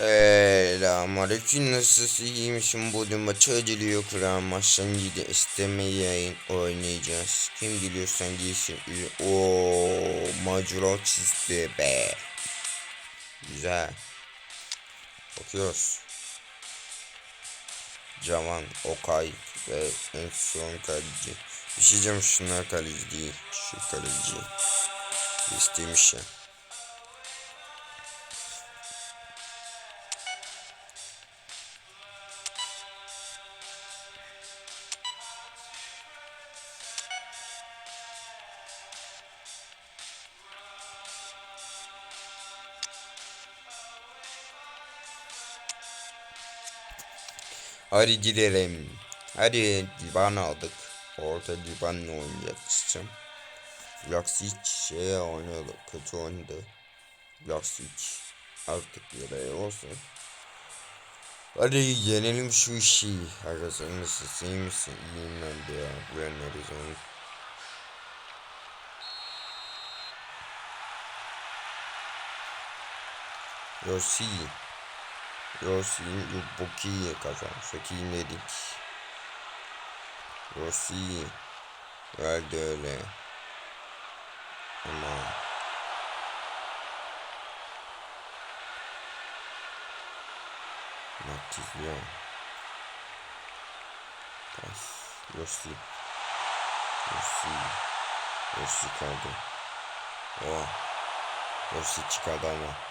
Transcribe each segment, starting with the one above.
Selamünaleyküm. Nasılsın iyi misin bu maçı ödülüyor kuran maçtan gidi isteme yayın oynayacağız. Kim geliyorsan gelsin. O macera çizdi be. Güzel. Bakıyoruz. Caman Okay ve en son kaleci. Bir şey diyeceğim şunlar kaleci değil şu kaleci. İstemiş Hadi gidelim. Hadi divan aldık. Orta divanla oynayacaksın. Vlasic şey oynadı. Kötü oynadı. Vlasic artık yere olsun. Hadi yenelim şu işi. Arkadaşlar nasılsın? İyi misin? İyiyim ben de ya. Bu yanlarız onu. Yossi. Rossi Yubuki kazan. Çok dedik. Rossi geldi öyle. Ama Matizio Pas Rossi Rossi Rossi kaldı. Oh Rossi çıkardı ama.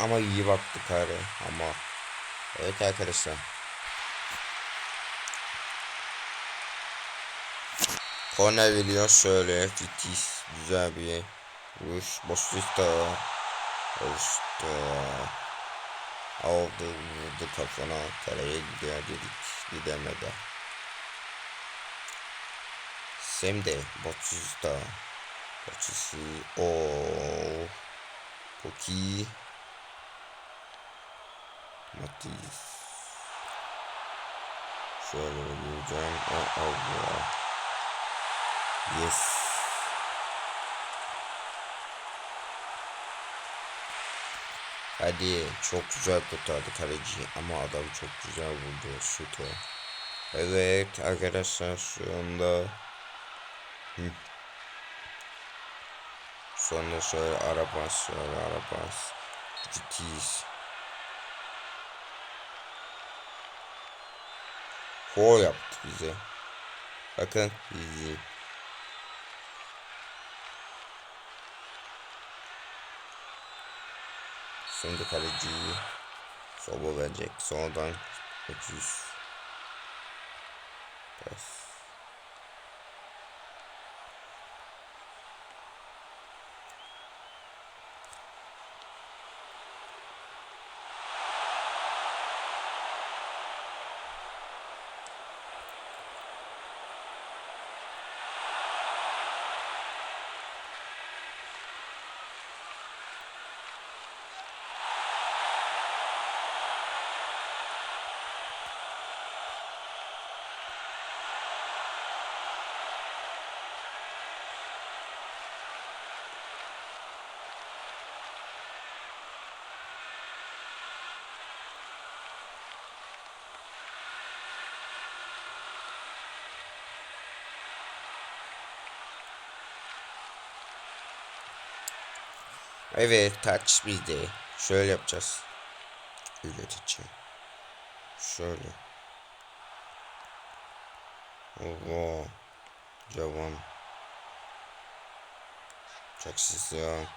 Ama iyi baktık abi ama. Evet arkadaşlar. Korner veriyor şöyle Fitis güzel bir vuruş. Boşlukta oluştu aldı vurdu kafana kaleye gidiyor dedik gidemedi. Şimdi Botsuz'da Botsuz'u o çok iyi Matiz. Şöyle oynayacağım. Oh, Allah. Yes. Hadi çok güzel kurtardı kaleci ama adam çok güzel vurdu şutu. Evet arkadaşlar şu anda Hı. Sonra şöyle arabas şöyle arabas Ciddiyiz. Ho yaptı bize. Bakın izleyin. Şimdi kaleciyi soba verecek. Sonradan 300 Pas. Evet touch bizde. Şöyle yapacağız. Üretici. Şöyle. Oo. Cavan. Çaksız ya.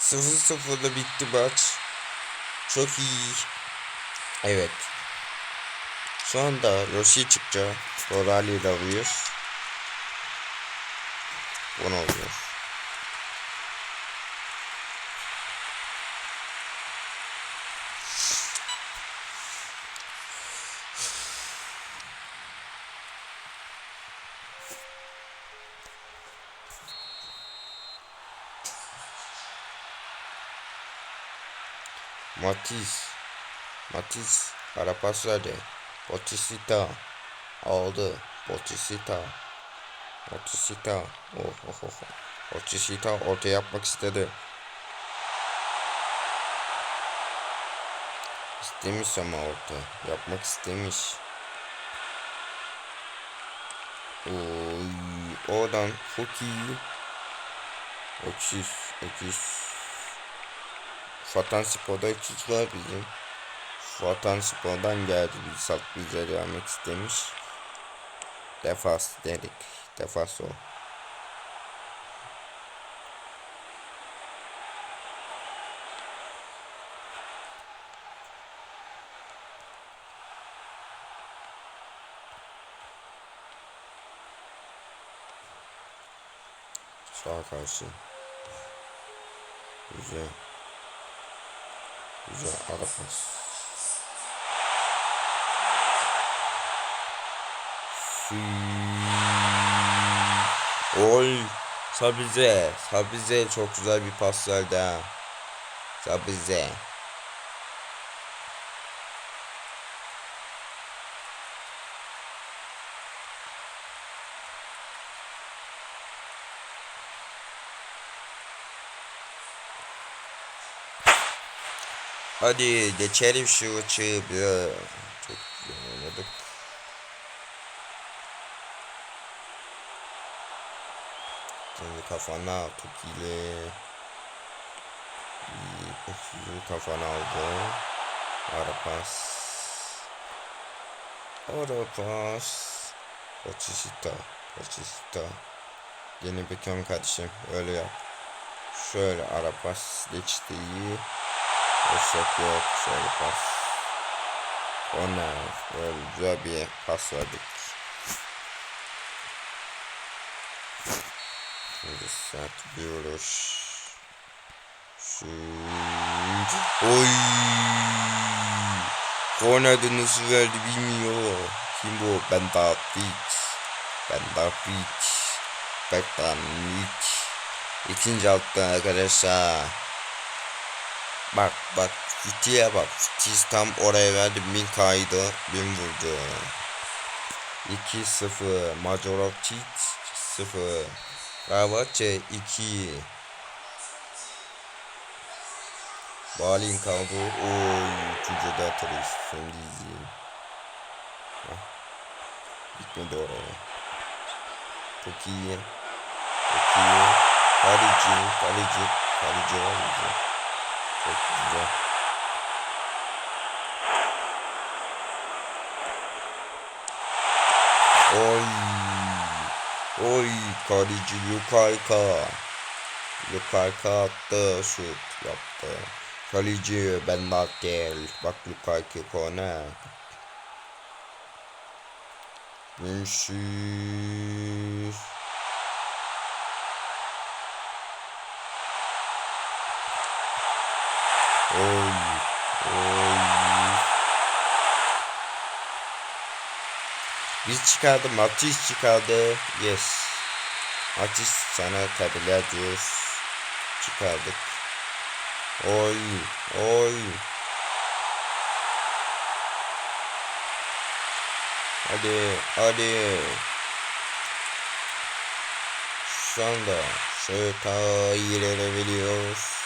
0-0'da bitti maç. Çok iyi. Evet. Şu anda Roshi çıkacak. Dorali ile alıyor. Bunu oluyor. Matiz. Matiz. Ara pas verdi. Botisita. Aldı. Botisita. Botisita. Oh oh oh. Botisita orta yapmak istedi. İstemiş ama orta. Yapmak istemiş. Oy. Oradan çok iyi. 300. 300. Vatan Spor'da 300 var bizim. Vatan Spor'dan geldi. Biz bize vermek istemiş. Defas dedik. Defas o. Sağa karşı. Güzel. Güzel ara pas. Oy. Sabize. Sabize çok güzel bir pas verdi ha. Sabize. Hadi geçelim şu ıçığı bir. Çok güzel oynadık. Şimdi kafana ile iyi kafana aldı. Ara pas. Ara pas. Poçisita. Poçisita. Yeni Beckham kardeşim. Öyle yap. Şöyle ara pas geçti iyi. Offset yok. Şöyle pas. Ona böyle güzel bir pas verdik. Şimdi sert bir vuruş. Şut. Oy. Kornerde nasıl verdi bilmiyor. Kim bu? Ben Davic. Ben Davic. Bektan Nick. İkinci altta arkadaşlar. Bak bak Fiti'ye bak. Fiti tam oraya verdi. Bin kaydı. Bin vurdu. 2-0. Majorov 0. Fenerbahçe 2. Balin kaldı. Oy. Üçüncü de atırız. Şimdi izleyelim. Gitmedi oraya. Çok iyi. Çok iyi. Kaleci. Kaleci. Kaleci var bize. Çok güzel. Oy. Oy kaleci Lukayka. Lukayka attı şut yaptı. Kaleci Ben Nakel. Bak Lukayka kona. Vinicius. Oy. Oy. Biz çıkardı, Matisse çıkardı. Yes. Matisse sana tebrikler ediyoruz. Çıkardık. Oy, oy. Hadi, hadi. Şu anda şöyle ta ilerleyebiliyoruz.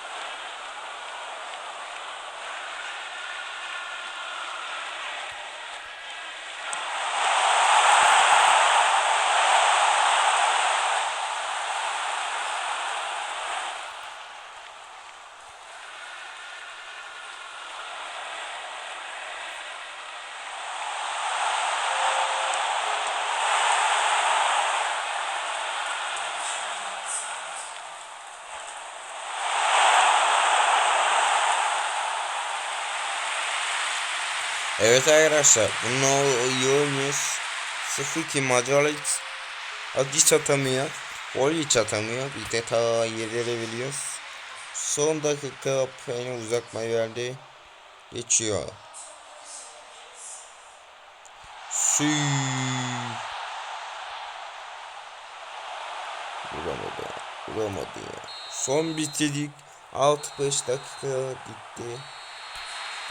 Evet arkadaşlar bunu iyi oynuyoruz. 0-2 Macarit hiç atamıyor. Gol hiç atamıyor. Bir de ta yedirebiliyoruz. Son dakika peni uzatmayı verdi. Geçiyor. Sü. Vuramadı. Vuramadı ya. Son bitirdik. 6-5 dakika gitti.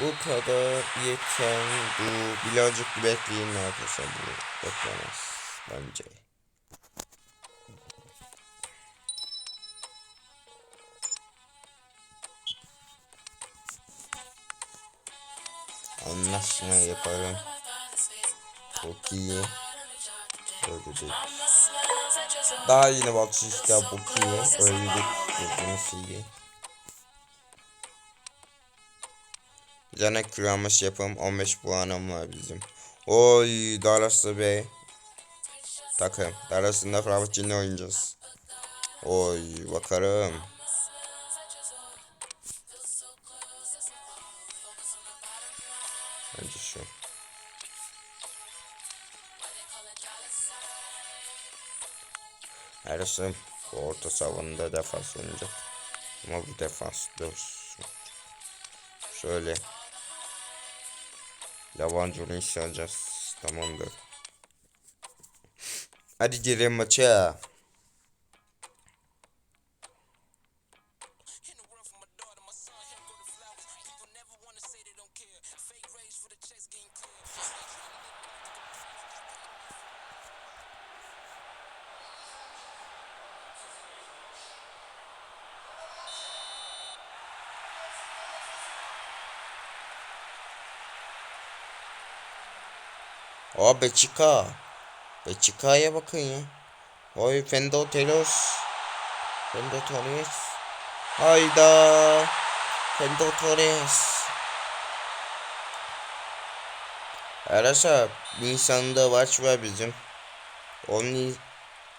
Bu kadar yeter. Bu birazcık bekleyin arkadaşlar. Bu beklemez bence. Anlaşma yaparım. Çok iyi. Öldürdük. Daha yeni bakışta çok iyi. Öldürdük. Gördüğünüz iyi. Tane kıramış yapalım. 15 puanım var bizim. Oy Dallas'ta be. Takım. Dallas'ın Fenerbahçe'yle oynayacağız. Oy bakarım. Bence şu. Bu orta savununda defans oynayacak. Ama bu defans dursun. Şöyle. Lavancunu isteyeceğiz. Tamamdır. Hadi girelim maça. Aa Beçika. Beçika'ya bakın ya. Oy Fendo Telos. Fendo Torres. Hayda. Fendo Torres. Arkadaşlar Nisan'da maç var bizim. 10, Ni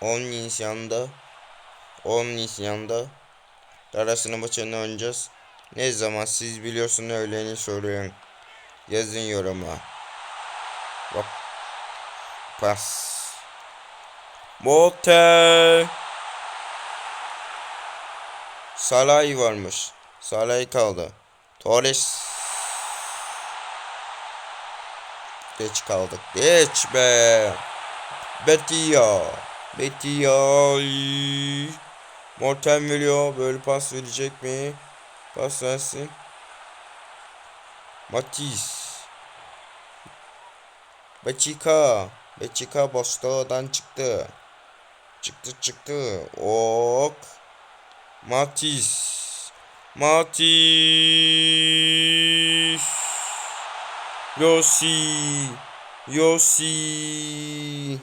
10 Nisan'da 10 Nisan'da Arasını maçını oynayacağız. Ne zaman siz biliyorsunuz öğleni soruyorum. Yazın yoruma. Bak. Pas. Mote. Salay varmış. Salay kaldı. Torres. Geç kaldık. Geç be. Betia. Betia. Morten veriyor. Böyle pas verecek mi? Pas versin. Matisse. Beçika. Beçika boşluğundan çıktı. Çıktı çıktı. Ok. Matis. Matis. Yossi. Yossi.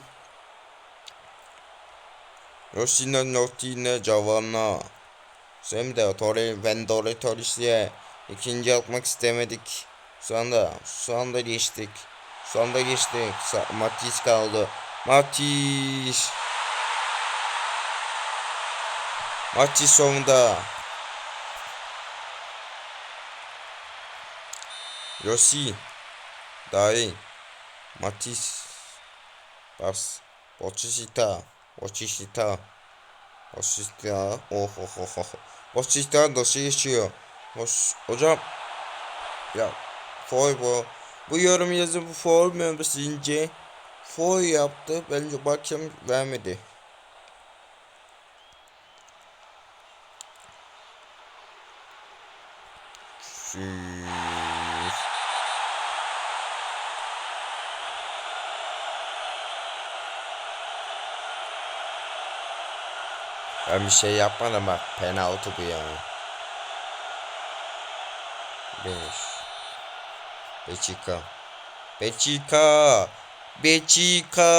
Yossi'nin notine cavana. Şimdi Tori Vendore Torisi'ye ikinci atmak istemedik. Şu anda, şu anda geçtik. Şu anda geçtik. Sa Matis kaldı. Matis. Matis sonunda. Yossi. Dahi. Matis. Bas. Boçisita. Boçisita. Boçisita. Oh oh oh oh. Boçisita nasıl yaşıyor? Hoş. Hocam. Ya. Foy bu. Bu yorum yazı bu for membersince for yaptı. Bence bakayım vermedi. Ben bir şey yapmadım bak penaltı bu yani. 5 Beşika. Beşika. Beşika.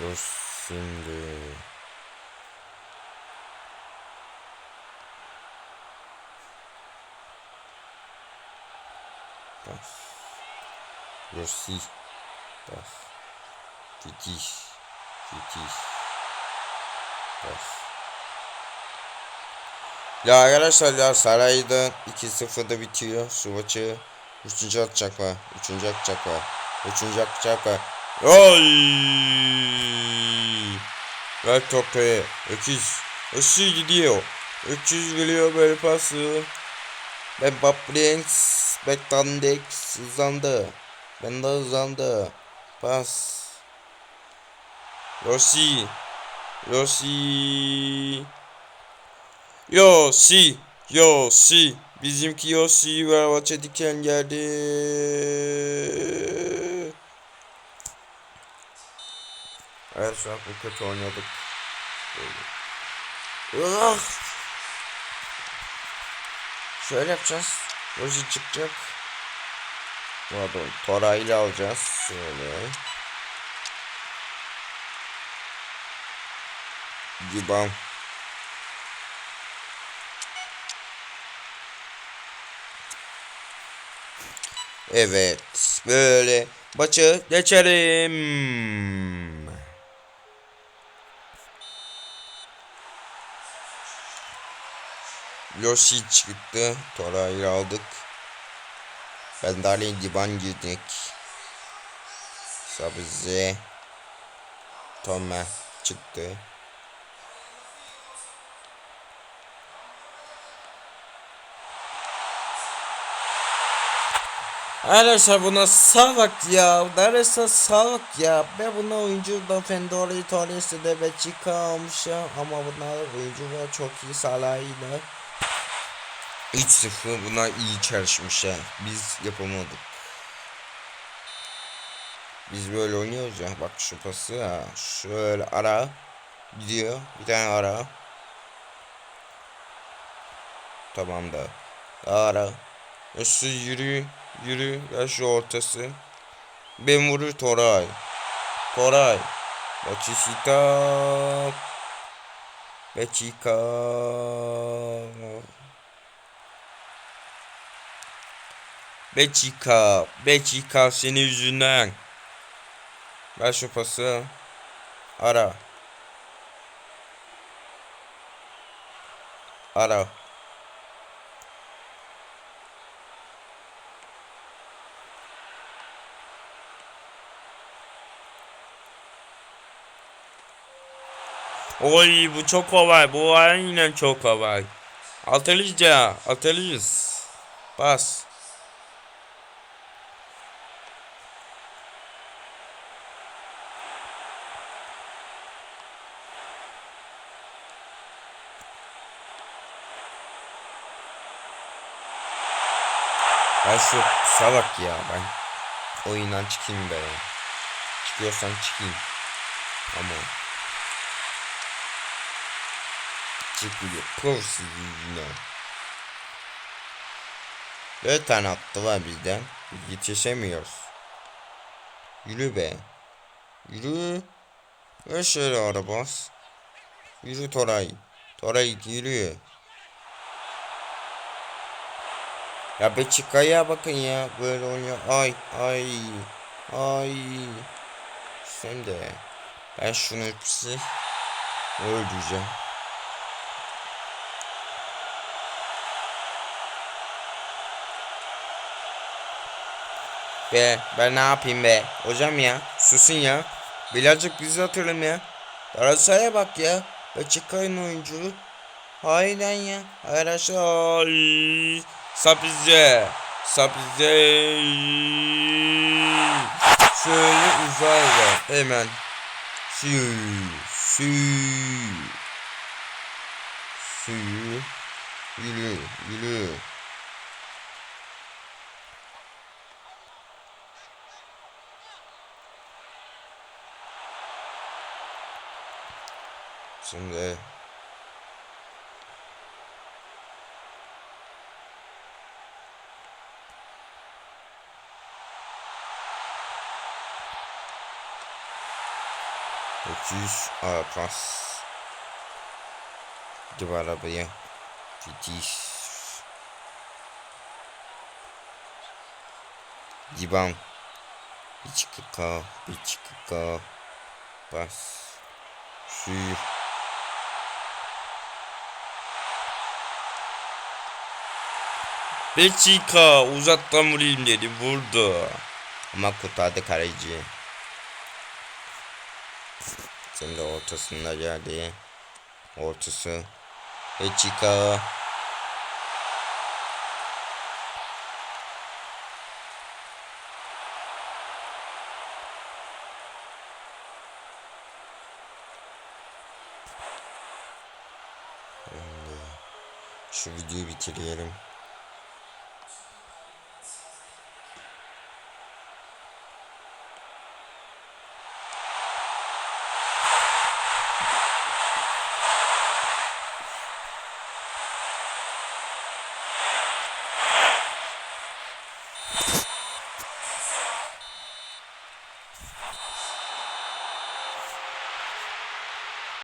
Dur şimdi. Bas. Rossi. Pas. Fitiş. Fitiş. Pas. Ya arkadaşlar ya Saray'da 2-0'da bitiyor şu maçı. Üçüncü atacak var. Üçüncü atacak var. Üçüncü atacak var. Oy! Ver topu. Öküz. Öküz gidiyor. Öküz geliyor böyle pası. Ben Babrings. Bektandex hızlandı. Ben de hızlandı. Pas. Rossi. Rossi. Yosi. Yosi. Bizimki Yosi ve maça diken geldi. Evet şu an bu kötü oynadık. Ah! Şöyle yapacağız. Roji çıkacak. Pardon. Toray'la alacağız. Şöyle. Gibam. Evet. Böyle maçı geçelim. Yoshi çıktı. Toray'ı aldık. Bendali Diban girdik. Sabze. Tome çıktı. Arkadaşlar buna salak ya. Neredeyse salak ya. Ben buna oyuncu da Fendori Torres'i de Becika almışım. Ama bunlar oyuncular çok iyi salayla. 3-0 buna iyi çalışmış ya. Biz yapamadık. Biz böyle oynuyoruz ya. Bak şu pası ha. Şöyle ara. Gidiyor. Bir tane ara. Tamam da. Ara. Üstü yürü. Yürü. Ya şu ortası. Ben vurur Toray. Toray. Batista. Becika. Becika. Becika senin yüzünden. Ver şu pası. Ara. Ara. Oy bu çok kolay. Bu aynen çok kolay. Atılıyca. Atılıyız. Bas. Şu salak ya ben oyundan çıkayım be. Çıkıyorsan çıkayım. Ama çıkıyor. Profsiz yine. Dört tane attı var bizden. Yetişemiyoruz. Yürü be. Yürü. Ver şöyle arabas. Yürü Toray. Toray yürü. Ya be çıkaya bakın ya böyle oynuyor. Ay ay ay. Sen de. Ben şunu hepsi öldüreceğim. Be ben ne yapayım be hocam ya susun ya birazcık bizi hatırlayın ya Galatasaray'a bak ya ve çıkayın oyuncu Aynen ya arkadaşlar Sapize Sapize Şöyle uzayla hemen Sü Sü Suyu Yürü Yürü. Şimdi Öküz pas Gidip arabaya Gidiş Diban Biçika, biçika. Bas. Sür. Belçika uzaktan vurayım dedi vurdu. Ama kurtardı kaleci. Şimdi ortasında geldi. Ortası. Belçika. Şu videoyu bitirelim.